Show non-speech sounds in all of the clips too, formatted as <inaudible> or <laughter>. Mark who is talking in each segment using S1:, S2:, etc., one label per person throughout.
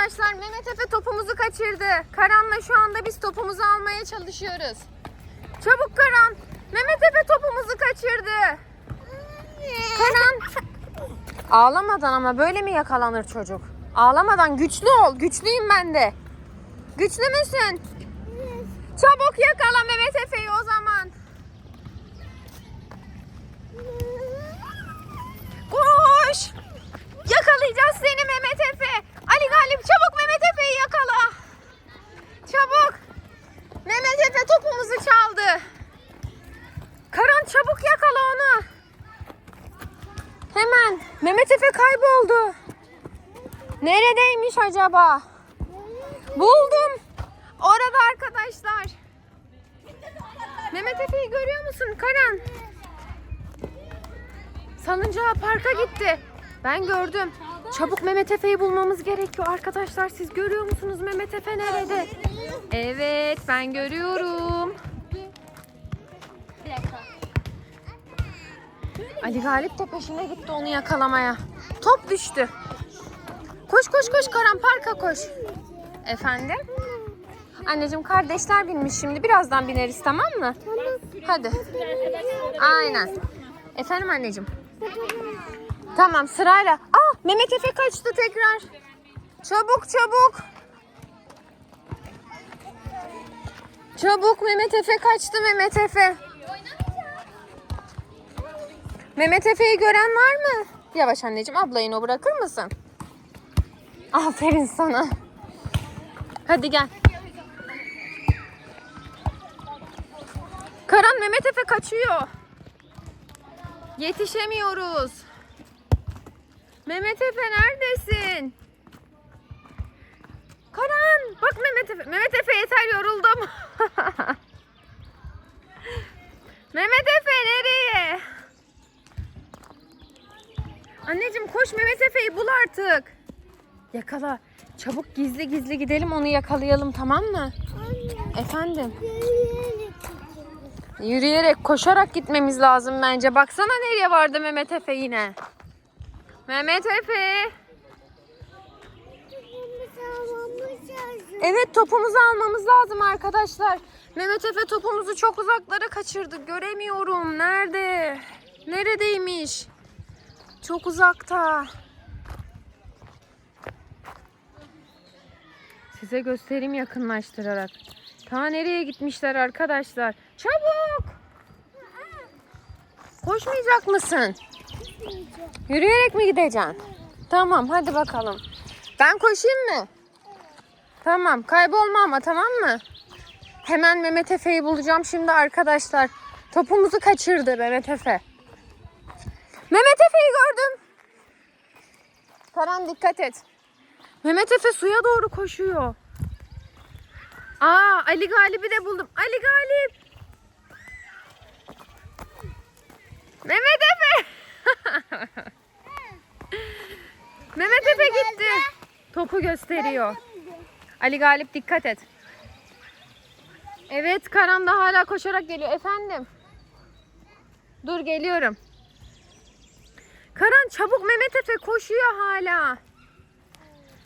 S1: arkadaşlar Mehmet Efe topumuzu kaçırdı. Karan'la şu anda biz topumuzu almaya çalışıyoruz. Çabuk Karan. Mehmet Efe topumuzu kaçırdı. Karan. Ağlamadan ama böyle mi yakalanır çocuk? Ağlamadan güçlü ol. Güçlüyüm ben de. Güçlü müsün? Çabuk yakala Mehmet Efe'yi o zaman. Koş. Yakalayacağız seni Mehmet Efe. Ali Galip çabuk Mehmet Efe'yi yakala. Çabuk. Mehmet Efe topumuzu çaldı. Karan çabuk yakala onu. Hemen. Mehmet Efe kayboldu. Neredeymiş acaba? Buldum. Orada arkadaşlar. Mehmet Efe'yi görüyor musun Karan? Salıncağı parka gitti. Ben gördüm. Çabuk Mehmet Efe'yi bulmamız gerekiyor. Arkadaşlar siz görüyor musunuz Mehmet Efe nerede? Evet ben görüyorum. Ali Galip de peşine gitti onu yakalamaya. Top düştü. Koş koş koş Karan parka koş. Efendim? Anneciğim kardeşler binmiş şimdi. Birazdan bineriz tamam mı? Hadi. Aynen. Efendim anneciğim? Tamam sırayla. Aa Mehmet Efe kaçtı tekrar. Çabuk çabuk. Çabuk Mehmet Efe kaçtı Mehmet Efe. Mehmet Efe'yi gören var mı? Yavaş anneciğim ablayını o bırakır mısın? Aferin sana. Hadi gel. Karan Mehmet Efe kaçıyor. Yetişemiyoruz. Mehmet Efe neredesin? Karan bak Mehmet Efe. Mehmet Efe yeter yoruldum. <laughs> Mehmet Efe nereye? Anneciğim koş Mehmet Efe'yi bul artık. Yakala. Çabuk gizli gizli gidelim onu yakalayalım tamam mı? Efendim? Yürüyerek, koşarak gitmemiz lazım bence. Baksana nereye vardı Mehmet Efe yine. Mehmet Efe. Evet topumuzu almamız lazım arkadaşlar. Mehmet Efe topumuzu çok uzaklara kaçırdı. Göremiyorum. Nerede? Neredeymiş? Çok uzakta. Size göstereyim yakınlaştırarak. Ta nereye gitmişler arkadaşlar? Çabuk! Koşmayacak mısın? Yürüyerek mi gideceksin? Tamam hadi bakalım. Ben koşayım mı? Tamam kaybolma ama tamam mı? Hemen Mehmet Efe'yi bulacağım şimdi arkadaşlar. Topumuzu kaçırdı Mehmet Efe. Mehmet Efe'yi gördüm. Karan dikkat et. Mehmet Efe suya doğru koşuyor. Aa Ali Galip'i de buldum. Ali Galip. Mehmet Efe. <laughs> Mehmet Efe gitti. Topu gösteriyor. Ali Galip dikkat et. Evet Karan da hala koşarak geliyor. Efendim. Dur geliyorum. Karan çabuk Mehmet Efe koşuyor hala.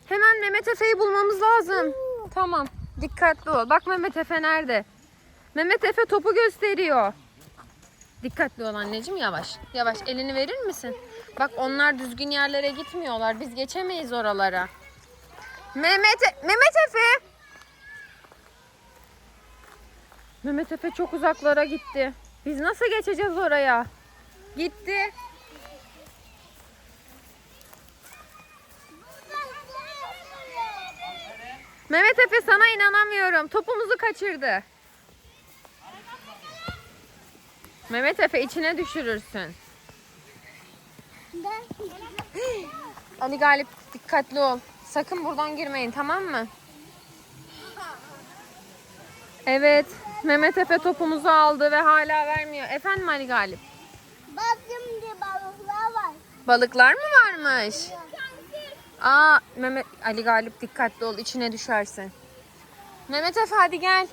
S1: Hemen Mehmet Efe'yi bulmamız lazım. Tamam. Dikkatli ol. Bak Mehmet Efe nerede? Mehmet Efe topu gösteriyor. Dikkatli ol anneciğim yavaş. Yavaş elini verir misin? Bak onlar düzgün yerlere gitmiyorlar. Biz geçemeyiz oralara. Mehmet E- Mehmet Efe. Mehmet Efe çok uzaklara gitti. Biz nasıl geçeceğiz oraya? Gitti. Mehmet Efe sana inanamıyorum. Topumuzu kaçırdı. Mehmet Efe içine düşürürsün. Ali Galip dikkatli ol. Sakın buradan girmeyin tamam mı? Evet. Mehmet Efe topumuzu aldı ve hala vermiyor. Efendim Ali Galip?
S2: Balıklar var.
S1: Balıklar mı varmış? Aa Mehmet Ali Galip dikkatli ol içine düşersin. Mehmet Efe hadi gel.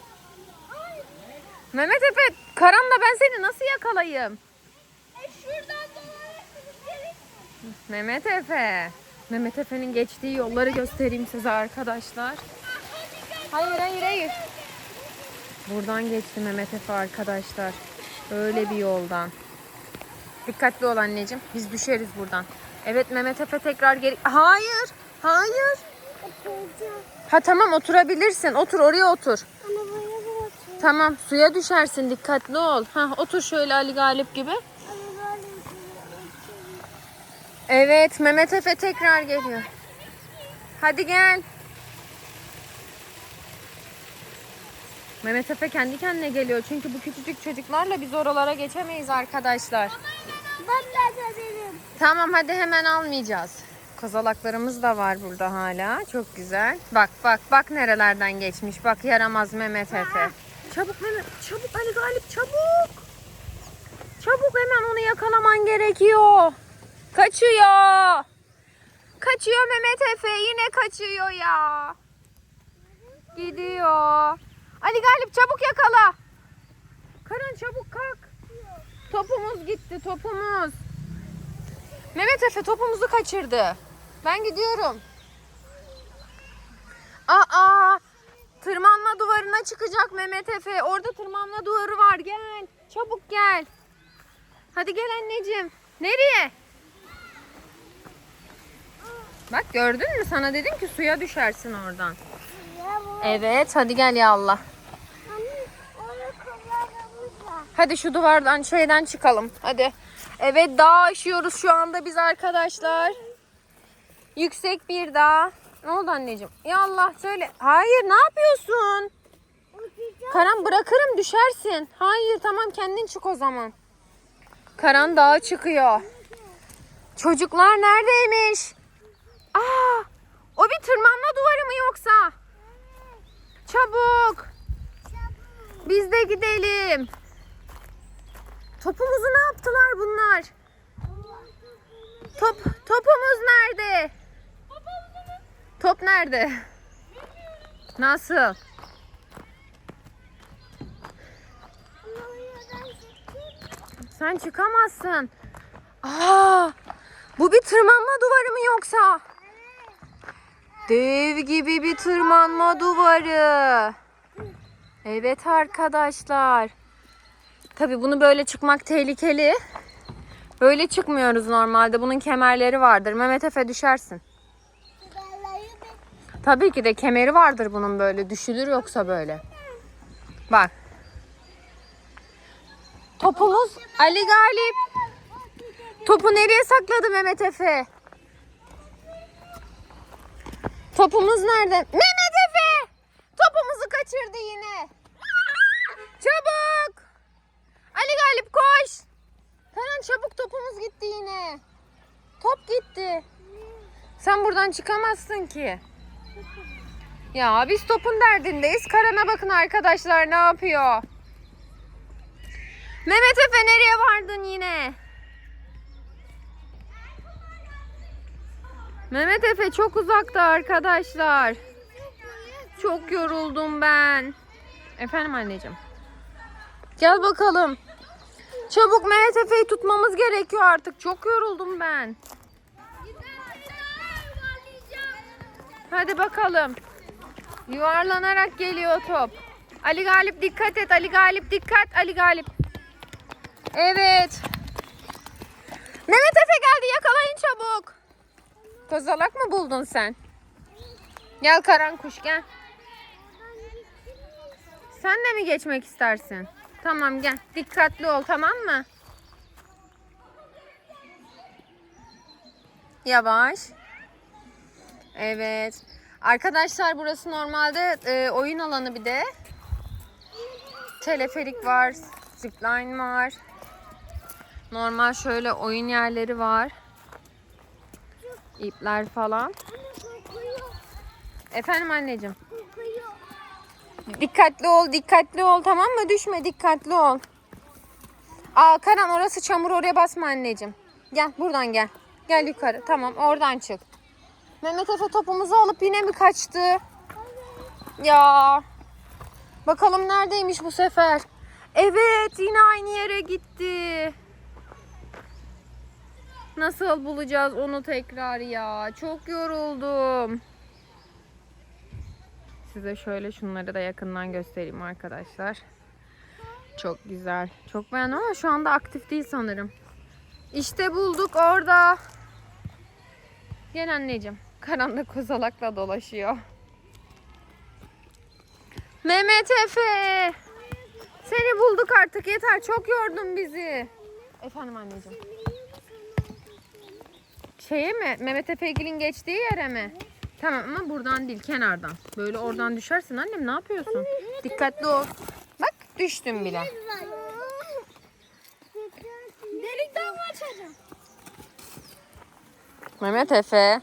S1: Mehmet Efe karanla ben seni nasıl yakalayayım?
S2: E şuradan
S1: Mehmet Efe Mehmet Efe'nin geçtiği yolları göstereyim size arkadaşlar. Hayır hayır hayır. Buradan geçti Mehmet Efe arkadaşlar. Böyle bir yoldan. Dikkatli ol anneciğim. Biz düşeriz buradan. Evet Mehmet Efe tekrar geri... Hayır. Hayır.
S2: Oturacağım.
S1: Ha tamam oturabilirsin. Otur oraya otur.
S2: Ama buraya da otur.
S1: Tamam suya düşersin dikkatli ol. Ha otur şöyle Ali Galip gibi. Evet Mehmet Efe tekrar geliyor. Hadi gel. Mehmet Efe kendi kendine geliyor. Çünkü bu küçücük çocuklarla biz oralara geçemeyiz arkadaşlar.
S2: Ben de dedim.
S1: Tamam hadi hemen almayacağız. Kozalaklarımız da var burada hala. Çok güzel. Bak bak bak nerelerden geçmiş. Bak yaramaz Mehmet Efe. Çabuk Mehmet. Çabuk Ali Galip çabuk. Çabuk hemen onu yakalaman gerekiyor. Kaçıyor. Kaçıyor Mehmet Efe. Yine kaçıyor ya. Gidiyor. Ali Galip çabuk yakala. Karan çabuk kalk. Topumuz gitti topumuz. Mehmet Efe topumuzu kaçırdı. Ben gidiyorum. Aa, tırmanma duvarına çıkacak Mehmet Efe. Orada tırmanma duvarı var. Gel. Çabuk gel. Hadi gel anneciğim. Nereye? Bak gördün mü? Sana dedim ki suya düşersin oradan. Evet, hadi gel ya Allah.
S2: Anne orada kumlarımız var.
S1: Hadi şu duvardan şeyden çıkalım. Hadi. Evet dağ aşıyoruz şu anda biz arkadaşlar. Yüksek bir dağ. Ne oldu anneciğim? Ya Allah söyle. Hayır ne yapıyorsun? Karan bırakırım düşersin. Hayır tamam kendin çık o zaman. Karan dağa çıkıyor. Çocuklar neredeymiş? Aa, o bir tırmanma duvarı mı yoksa? Çabuk. Biz de gidelim. Yaptılar bunlar? Top topumuz nerede? Top nerede? Nasıl? Sen çıkamazsın. Aa, bu bir tırmanma duvarı mı yoksa? Dev gibi bir tırmanma duvarı. Evet arkadaşlar. Tabii bunu böyle çıkmak tehlikeli. Böyle çıkmıyoruz normalde. Bunun kemerleri vardır. Mehmet Efe düşersin. Tabii ki de kemeri vardır bunun böyle. Düşülür yoksa böyle. Bak. Topumuz Ali Galip. Topu nereye sakladı Mehmet Efe? Topumuz nerede? Mehmet Efe! Topumuzu kaçırdı yine. Çabuk! Ali Galip koş! Karan çabuk topumuz gitti yine. Top gitti. Sen buradan çıkamazsın ki. Ya biz topun derdindeyiz. Karan'a bakın arkadaşlar ne yapıyor. Mehmet Efe nereye vardın yine? Mehmet Efe çok uzakta arkadaşlar. Çok yoruldum ben. Efendim anneciğim. Gel bakalım. Çabuk Mehmet Efe'yi tutmamız gerekiyor artık. Çok yoruldum ben. Hadi bakalım. Yuvarlanarak geliyor top. Ali Galip dikkat et. Ali Galip dikkat. Ali Galip. Evet. Mehmet Efe geldi. Yakalayın çabuk. Kozalak mı buldun sen? Gel Karan kuş gel. Sen de mi geçmek istersin? Tamam gel. Dikkatli ol tamam mı? Yavaş. Evet. Arkadaşlar burası normalde e, oyun alanı bir de. Teleferik var, zipline var. Normal şöyle oyun yerleri var. İpler falan. Efendim anneciğim. Dikkatli ol, dikkatli ol tamam mı? Düşme, dikkatli ol. Aa Karan orası çamur oraya basma anneciğim. Gel buradan gel. Gel yukarı. Tamam oradan çık. Mehmet Efe topumuzu alıp yine mi kaçtı? Ya. Bakalım neredeymiş bu sefer? Evet yine aynı yere gitti. Nasıl bulacağız onu tekrar ya? Çok yoruldum. Size şöyle şunları da yakından göstereyim arkadaşlar. Çok güzel. Çok beğendim ama şu anda aktif değil sanırım. İşte bulduk orada. Gel anneciğim. Karanda kozalakla dolaşıyor. Mehmet Efe. Seni bulduk artık yeter. Çok yordun bizi. Efendim anneciğim. Şeye mi? Mehmet Efegil'in geçtiği yere mi? Tamam ama buradan değil kenardan. Böyle oradan düşersin annem ne yapıyorsun? Dikkatli ol. Bak düştüm bile.
S2: Delikten kaçacağım.
S1: Mehmet Efe.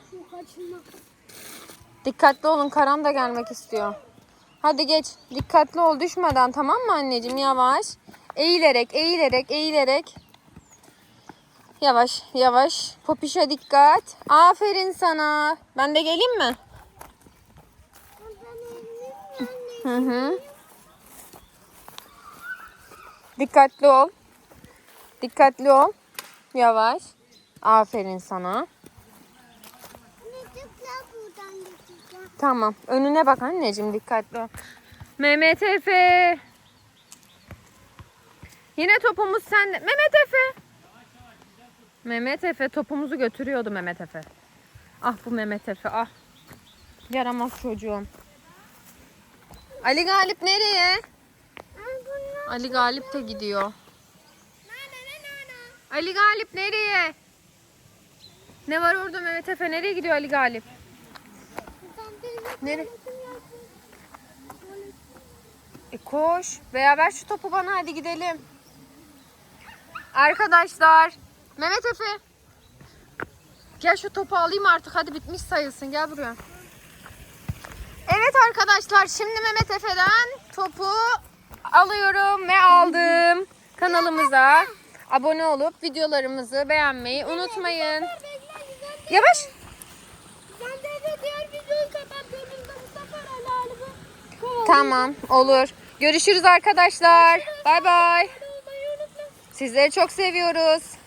S1: Dikkatli olun Karan da gelmek istiyor. Hadi geç. Dikkatli ol düşmeden tamam mı anneciğim yavaş. Eğilerek eğilerek eğilerek. Yavaş yavaş. Popişe dikkat. Aferin sana. Ben de geleyim mi? Hı hı. Dikkatli ol. Dikkatli ol. Yavaş. Aferin sana. Tamam. Önüne bak anneciğim dikkatli ol. Mehmet Efe. Yine topumuz sende. Mehmet Efe. Mehmet Efe topumuzu götürüyordu Mehmet Efe. Ah bu Mehmet Efe ah. Yaramaz çocuğum. Ali Galip nereye? Ali Galip de gidiyor. Ali Galip nereye? Ne var orada Mehmet Efe? Nereye gidiyor Ali Galip? Nereye? E koş. Veya ver şu topu bana hadi gidelim. Arkadaşlar. Mehmet Efe. Gel şu topu alayım artık. Hadi bitmiş sayılsın. Gel buraya. Evet arkadaşlar. Şimdi Mehmet Efe'den topu alıyorum ve aldım. Kanalımıza abone olup videolarımızı beğenmeyi unutmayın. Yavaş. Tamam olur. Görüşürüz arkadaşlar. Bay bay. Sizleri çok seviyoruz.